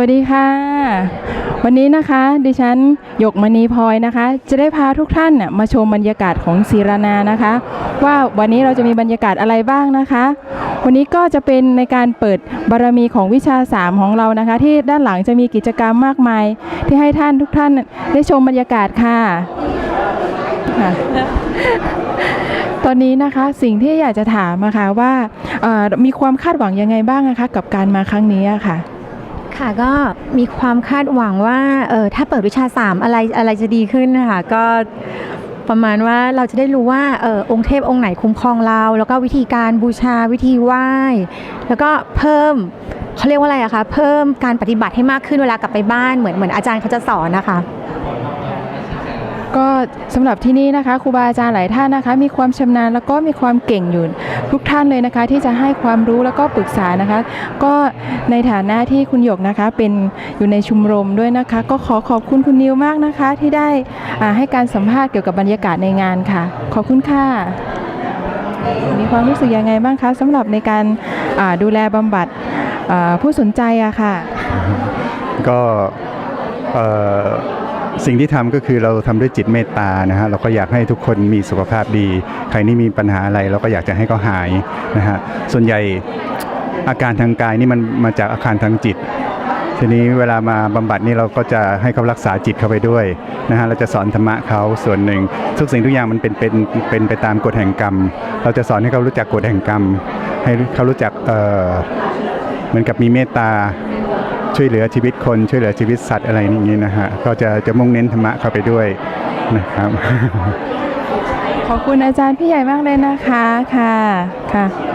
วัสดีค่ะ วันนี้นะคะดิฉันหยกมณีพลอยนะคะ จะได้พาทุกท่านมาชมบรรยากาศของศิรานานะคะ ว่าวันนี้เราจะมีบรรยากาศอะไรบ้างนะคะ วันนี้ก็จะเป็นในการเปิดบารมีของวิชาสามของเรานะคะ ที่ด้านหลังจะมีกิจกรรมมากมาย ที่ให้ท่านทุกท่านได้ชมบรรยากาศค่ะตอนนี้นะคะสิ่งที่อยากจะถามนะคะว่ามีความคาดหวังยังไงบ้างนะคะ กับการมาครั้งนี้ะค่ะ ค่ะก็มีความคาดหวังว่าเออถ้าเปิดวิชาสามอะไรอะไรจะดีขึ้นนะคะก็ประมาณว่าเราจะได้รู้ว่าเออองค์เทพองค์ไหนคุ้มครองเรา แล้วก็วิธีการบูชาวิธีไหว้ แล้วก็เพิ่มเขาเรียกว่าอะไรอะคะเพิ่มการปฏิบัติให้มากขึ้นเวลากลับไปบ้านเหมือนเหมือนอาจารย์เขาจะสอนนะคะ สำหรับที่นี่นะคะครูบาอาจารย์หลายท่านนะคะ มีความชำนาญแล้วก็มีความเก่งอยู่ทุกท่านเลยนะคะ ที่จะให้ความรู้แล้วก็ปรึกษานะคะ ก็ในฐานะที่คุณหยกนะคะเป็นอยู่ในชุมรมด้วยนะคะ ก็ขอขอบคุณคุณนิวมากนะคะ ที่ได้ให้การสัมภาษณ์เกี่ยวกับบรรยากาศในงานค่ะ ขอบคุณค่ะ มีความรู้สึกยังไงบ้างคะสำหรับในการดูแลบำบัดผู้สนใจอะค่ะ ก็เอ่อ สิ่งที่ทำก็คือเราทำด้วยจิตเมตตานะฮะเราก็อยากให้ทุกคนมีสุขภาพดี ใครนี่มีปัญหาอะไร เราก็อยากจะให้เขาหายนะฮะส่วนใหญ่อาการทางกายนี่มันมาจากอาการทางจิตทีนี้เวลามาบำบัดนี่เราก็จะให้เขารักษาจิตเข้าไปด้วยนะฮะเราจะสอนธรรมะเขาส่วนหนึ่งทุกสิ่งทุกอย่างมันเป็นเป็นเป็นไปตามกฎแห่งกรรม เราจะสอนให้เขารู้จักกฎแห่งกรรม ให้เขารู้จักเอ่อเหมือนกับมีเมตตา ช่วยเหลือชีวิตคนช่วยเหลือชีวิตสัตว์อะไรอย่างนี้นะฮะก็จะจะมุ่งเน้นธรรมะเข้าไปด้วยนะครับ ขอบคุณอาจารย์พี่ใหญ่มากเลยนะคะค่ะค่ะ